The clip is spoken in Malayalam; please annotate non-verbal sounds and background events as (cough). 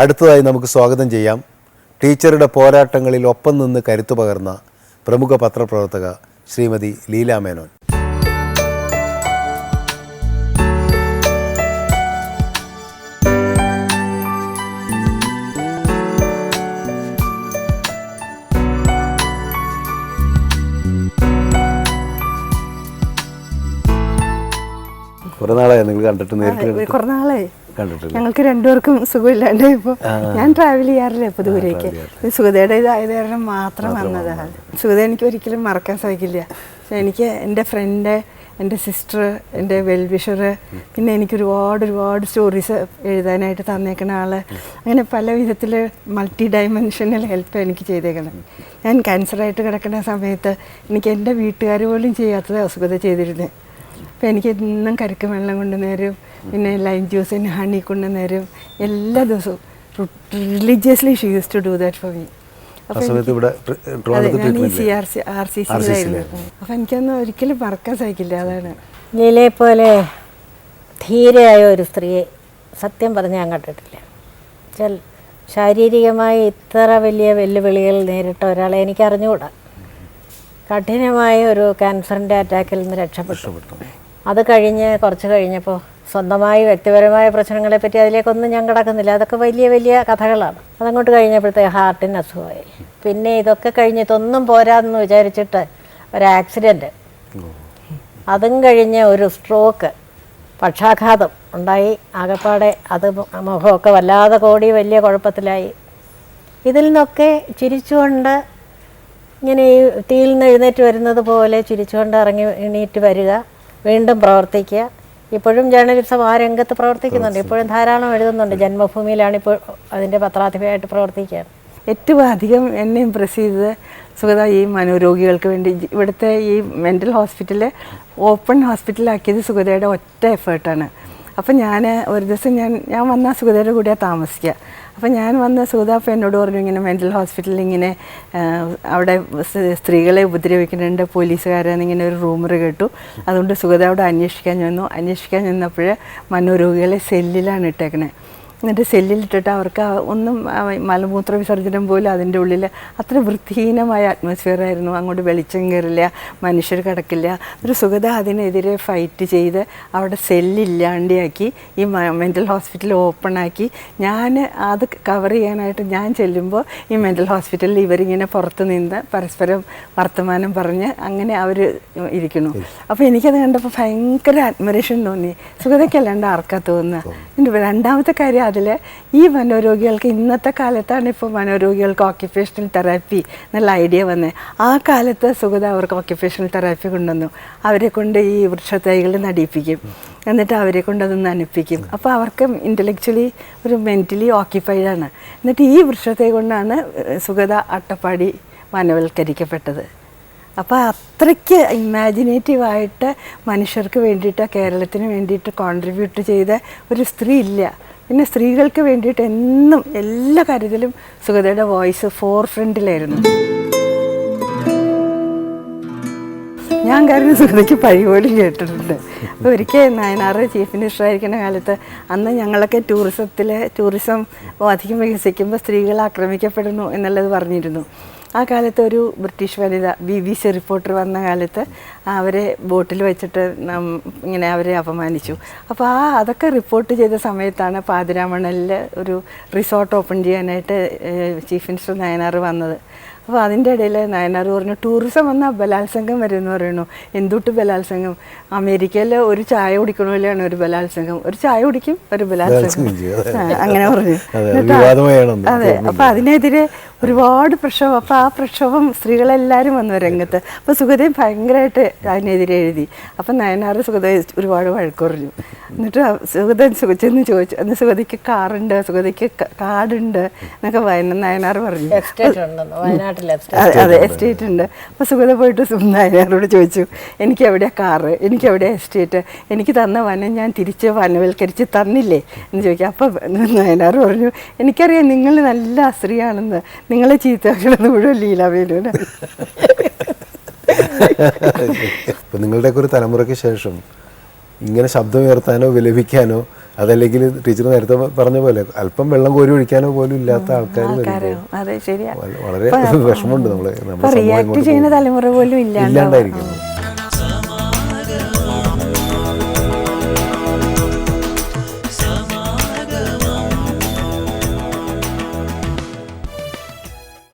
അടുത്തതായി നമുക്ക് സ്വാഗതം ചെയ്യാം. ടീച്ചറുടെ പോരാട്ടങ്ങളിൽ ഒപ്പം നിന്ന് കരുത്തു പകർന്ന പ്രമുഖ പത്രപ്രവർത്തക ശ്രീമതി ലീല മേനോൻ. കുറേ നാളായി നിങ്ങൾ കണ്ടിട്ട് നേരിട്ട് കുറെ നാളായി. കണ്ടിട്ടില്ല ഞങ്ങൾക്ക് രണ്ടുപേർക്കും സുഖമില്ലാണ്ട് ഇപ്പൊ ഞാൻ ട്രാവൽ ചെയ്യാറില്ല ഇപ്പൊ ദൂരേക്ക്. സുഗതയുടെ ഇതായത് കാരണം മാത്രം വന്നതാണ് സുഗത എനിക്ക് ഒരിക്കലും മറക്കാൻ സാധിക്കില്ല. എനിക്ക് എന്റെ ഫ്രണ്ട് എന്റെ സിസ്റ്റർ എന്റെ വെൽവിഷർ പിന്നെ എനിക്ക് ഒരുപാട് ഒരുപാട് സ്റ്റോറീസ് എഴുതാനായിട്ട് തന്നേക്കണ ആൾ. അങ്ങനെ പല വിധത്തിൽ മൾട്ടി ഡയമെൻഷനൽ ഹെൽപ്പ് എനിക്ക് ചെയ്തേക്കണം ഞാൻ ക്യാൻസറായിട്ട് കിടക്കുന്ന സമയത്ത് എനിക്ക് എന്റെ വീട്ടുകാർ പോലും ചെയ്യാത്തത് അസുഖത ചെയ്തിരുന്നത് അപ്പം എനിക്ക് എന്നും കരിക്ക് വെള്ളം കൊണ്ടുവന്നേരും. പിന്നെ ലൈം ജ്യൂസിന് ഹണി കൊണ്ടുവന്നേരും എല്ലാ ദിവസവും religiously she use to do that for me അപ്പം എനിക്കൊന്നും ഒരിക്കലും മറക്കാൻ സാധിക്കില്ല അതാണ്. ലീലയെ പോലെ ധീരയായ ഒരു സ്ത്രീയെ സത്യം പറഞ്ഞ് ഞാൻ കണ്ടിട്ടില്ല. വെച്ചാൽ ശാരീരികമായി ഇത്ര വലിയ വെല്ലുവിളികൾ നേരിട്ട ഒരാളെ എനിക്ക് അറിഞ്ഞുകൂടാ കഠിനമായ ഒരു ക്യാൻസറിന്റെ അറ്റാക്കിൽ നിന്ന് രക്ഷപ്പെട്ടു. അത് കഴിഞ്ഞ് കുറച്ച് കഴിഞ്ഞപ്പോൾ സ്വന്തമായി വ്യക്തിപരമായ പ്രശ്നങ്ങളെ പറ്റി അതിലേക്കൊന്നും ഞാൻ കിടക്കുന്നില്ല. അതൊക്കെ വലിയ വലിയ കഥകളാണ്. അതങ്ങോട്ട് കഴിഞ്ഞപ്പോഴത്തേക്ക് ഹാർട്ടിന് അസുഖമായി. പിന്നെ ഇതൊക്കെ കഴിഞ്ഞ് ഇതൊന്നും പോരാന്ന് വിചാരിച്ചിട്ട് ഒരു ആക്സിഡന്റ് അതും കഴിഞ്ഞ് ഒരു സ്ട്രോക്ക് പക്ഷാഘാതം ഉണ്ടായി. ആകപ്പാടെ അത് മുഖമൊക്കെ വല്ലാതെ കോടി വലിയ കുഴപ്പത്തിലായി. ഇതിൽ നിന്നൊക്കെ ചിരിച്ചുകൊണ്ട് ഇങ്ങനെ ഈ തീയിൽ നിന്ന് എഴുന്നേറ്റ് വരുന്നത് പോലെ ചിരിച്ചുകൊണ്ട് ഇറങ്ങി എണീറ്റ് വരിക വീണ്ടും പ്രവർത്തിക്കുക. ഇപ്പോഴും ജേർണലിസം ആ രംഗത്ത് പ്രവർത്തിക്കുന്നുണ്ട്. ഇപ്പോഴും ധാരാളം എഴുതുന്നുണ്ട്. ജന്മഭൂമിയിലാണ് ഇപ്പോൾ അതിന്റെ പത്രാധിപയായിട്ട് പ്രവർത്തിക്കുകയാണ്. ഏറ്റവും അധികം എന്നെ ഇമ്പ്രസ് ചെയ്തത് സുഗത ഈ മനോരോഗികൾക്ക് വേണ്ടി. ഇവിടുത്തെ ഈ മെന്റൽ ഹോസ്പിറ്റൽ ഓപ്പൺ ഹോസ്പിറ്റലാക്കിയത് സുഗതയുടെ ഒറ്റ എഫേർട്ടാണ് അപ്പം ഞാൻ ഒരു ദിവസം ഞാൻ ഞാൻ വന്നാൽ സുഗതയുടെ കൂടെയാണ് താമസിക്കുക. അപ്പം ഞാൻ വന്ന സൂതാപ്പ എന്നോട് പറഞ്ഞു ഇങ്ങനെ മെന്റൽ ഹോസ്പിറ്റലിൽ ഇങ്ങനെ അവിടെ സ്ത്രീകളെ ഉപദ്രവിക്കുന്നുണ്ട് പോലീസുകാരെന്ന് ഇങ്ങനെ ഒരു റൂമർ കേട്ടു. അതുകൊണ്ട് സുഗത അവിടെ അന്വേഷിക്കാൻ ചെന്നു. അന്വേഷിക്കാൻ ചെന്നപ്പോൾ മനോരോഗികളെ സെല്ലിലാണ് ഇട്ടേക്കണേ. എന്നിട്ട് സെല്ലിലിട്ടിട്ട് അവർക്ക് ഒന്നും മലമൂത്ര വിസർജനം പോലും അതിന്റെ ഉള്ളിൽ അത്ര വൃത്തിഹീനമായ അറ്റ്മോസ്ഫിയർ ആയിരുന്നു. അങ്ങോട്ട് വെളിച്ചം കയറില്ല മനുഷ്യർ കിടക്കില്ല. ഒരു സുഗത അതിനെതിരെ ഫൈറ്റ് ചെയ്ത് അവിടെ സെല്ലില്ലാണ്ടിയാക്കി ഈ മെന്റൽ ഹോസ്പിറ്റൽ ഓപ്പണാക്കി ഞാൻ അത് കവർ ചെയ്യാനായിട്ട് ഞാൻ ചെല്ലുമ്പോൾ ഈ മെന്റൽ ഹോസ്പിറ്റലിൽ ഇവരിങ്ങനെ പുറത്ത് നിന്ന് പരസ്പരം വർത്തമാനം പറഞ്ഞ് അങ്ങനെ അവർ ഇരിക്കുന്നു. അപ്പോൾ എനിക്കത് കണ്ടപ്പോൾ ഭയങ്കര അഡ്മിറേഷൻ തോന്നി. സുഗതയ്ക്കല്ലാണ്ട് ആർക്കാ തോന്നുന്നത് രണ്ടാമത്തെ കാര്യം അതിൽ ഈ മനോരോഗികൾക്ക് ഇന്നത്തെ കാലത്താണ് ഇപ്പോൾ മനോരോഗികൾക്ക് ഓക്യുപ്പേഷണൽ തെറാപ്പി എന്നുള്ള ഐഡിയ വന്നത് ആ കാലത്ത് സുഗത അവർക്ക് ഓക്യുപ്പേഷണൽ തെറാപ്പി കൊണ്ടുവന്നു. അവരെ കൊണ്ട് ഈ വൃക്ഷത്തൈകൾ നടിപ്പിക്കും. എന്നിട്ട് അവരെ കൊണ്ട് അത് നനപ്പിക്കും അപ്പോൾ അവർക്ക് ഇന്റലക്ച്വലി ഒരു മെന്റലി ഓക്യുപ്പൈഡ് ആണ്. എന്നിട്ട് ഈ വൃക്ഷത്തൈ കൊണ്ടാണ് സുഗത അട്ടപ്പാടി വനവൽക്കരിക്കപ്പെട്ടത്. അപ്പോൾ അത്രയ്ക്ക് ഇമാജിനേറ്റീവായിട്ട് മനുഷ്യർക്ക് വേണ്ടിയിട്ട് കേരളത്തിന് വേണ്ടിയിട്ട് കോൺട്രിബ്യൂട്ട് ചെയ്ത ഒരു സ്ത്രീ ഇല്ല. പിന്നെ സ്ത്രീകൾക്ക് വേണ്ടിയിട്ട് എന്നും എല്ലാ കാര്യത്തിലും സുഗതയുടെ വോയിസ് ഫോർ ഫ്രണ്ടിലായിരുന്നു ഞാൻ കാരണം സുഗതയ്ക്ക് പഴി പോലും കേട്ടിട്ടുണ്ട്. അപ്പോൾ ഒരിക്കൽ നയനാറ് ചീഫ് മിനിസ്റ്റർ ആയിരിക്കുന്ന കാലത്ത് അന്ന് ഞങ്ങളൊക്കെ ടൂറിസത്തിലെ ടൂറിസം അധികം വികസിക്കുമ്പോൾ സ്ത്രീകൾ ആക്രമിക്കപ്പെടുന്നു എന്നുള്ളത് പറഞ്ഞിരുന്നു. ആ കാലത്ത് ഒരു ബ്രിട്ടീഷ് വനിത ബി ബി സി റിപ്പോർട്ടർ വന്ന കാലത്ത് അവരെ ബോട്ടിൽ വെച്ചിട്ട് ഇങ്ങനെ അവരെ അപമാനിച്ചു. അപ്പോൾ ആ അതൊക്കെ റിപ്പോർട്ട് ചെയ്ത സമയത്താണ് പാതിരാമണലിൽ ഒരു റിസോർട്ട് ഓപ്പൺ ചെയ്യാനായിട്ട് ചീഫ് മിനിസ്റ്റർ നയനാർ വന്നത്. അപ്പോൾ അതിന്റെ ഇടയിൽ നയനാർ പറഞ്ഞു ടൂറിസം വന്നാൽ ബലാത്സംഗം വരുമെന്ന് പറയുന്നു. എന്തുട്ട് ബലാത്സംഗം? അമേരിക്കയിൽ ഒരു ചായ കുടിക്കണമില്ലാണ് ഒരു ബലാത്സംഗം. ഒരു ചായ കുടിക്കും ഒരു ബലാത്സംഗം. അങ്ങനെ പറഞ്ഞു. അതെ, അപ്പം അതിനെതിരെ ഒരുപാട് പ്രക്ഷോഭം. അപ്പോൾ ആ പ്രക്ഷോഭം സ്ത്രീകളെല്ലാവരും വന്നു രംഗത്ത്. അപ്പോൾ സുഗതയും ഭയങ്കരമായിട്ട് അതിനെതിരെ എഴുതി. അപ്പം നയനാർ സുഗത ഒരുപാട് വഴക്ക് പറഞ്ഞു എന്നിട്ട് സുഗതൻ സുഗത സുഗ ചോദിച്ചു? അന്ന് സുഗതയ്ക്ക് കാറുണ്ട് സുഗതയ്ക്ക് ക- കാടുണ്ട് എന്നൊക്കെ വയന നയനാർ പറഞ്ഞു. എസ്റ്റേറ്റ് ഉണ്ടെന്ന് വയനാട്ടിൽ എസ്റ്റേറ്റ് അതെ എസ്റ്റേറ്റ് ഉണ്ട്. അപ്പോൾ സുഗത പോയിട്ട് നയനാറോട് ചോദിച്ചു എനിക്ക് എവിടെയാ കാറ്? എനിക്ക് എവിടെയാ എസ്റ്റേറ്റ് എനിക്ക് തന്ന വനം ഞാൻ തിരിച്ച് വനവൽക്കരിച്ച് തന്നില്ലേ? എന്ന് ചോദിക്കും. അപ്പോൾ നയനാർ പറഞ്ഞു എനിക്കറിയാം നിങ്ങൾ നല്ല അസ്ത്രീയാണെന്ന് നിങ്ങളെ ചീത്ത മുഴുവൻ ലീലാവേലൂന് (laughs) ഇപ്പം നിങ്ങളുടെയൊക്കെ ഒരു തലമുറയ്ക്ക് ശേഷം ഇങ്ങനെ ശബ്ദം ഉയർത്താനോ വിലപിക്കാനോ അതല്ലെങ്കിൽ ടീച്ചർ നേരത്തെ പറഞ്ഞ പോലെ അല്പം വെള്ളം കോരി ഒഴിക്കാനോ പോലും ഇല്ലാത്ത ആൾക്കാർ വളരെ (laughs) വിഷമമുണ്ട് നമ്മൾ നമ്മുടെ റിയാക്ട് ചെയ്യുന്ന തലമുറ പോലും ഇല്ലാണ്ടായിരിക്കുന്നു.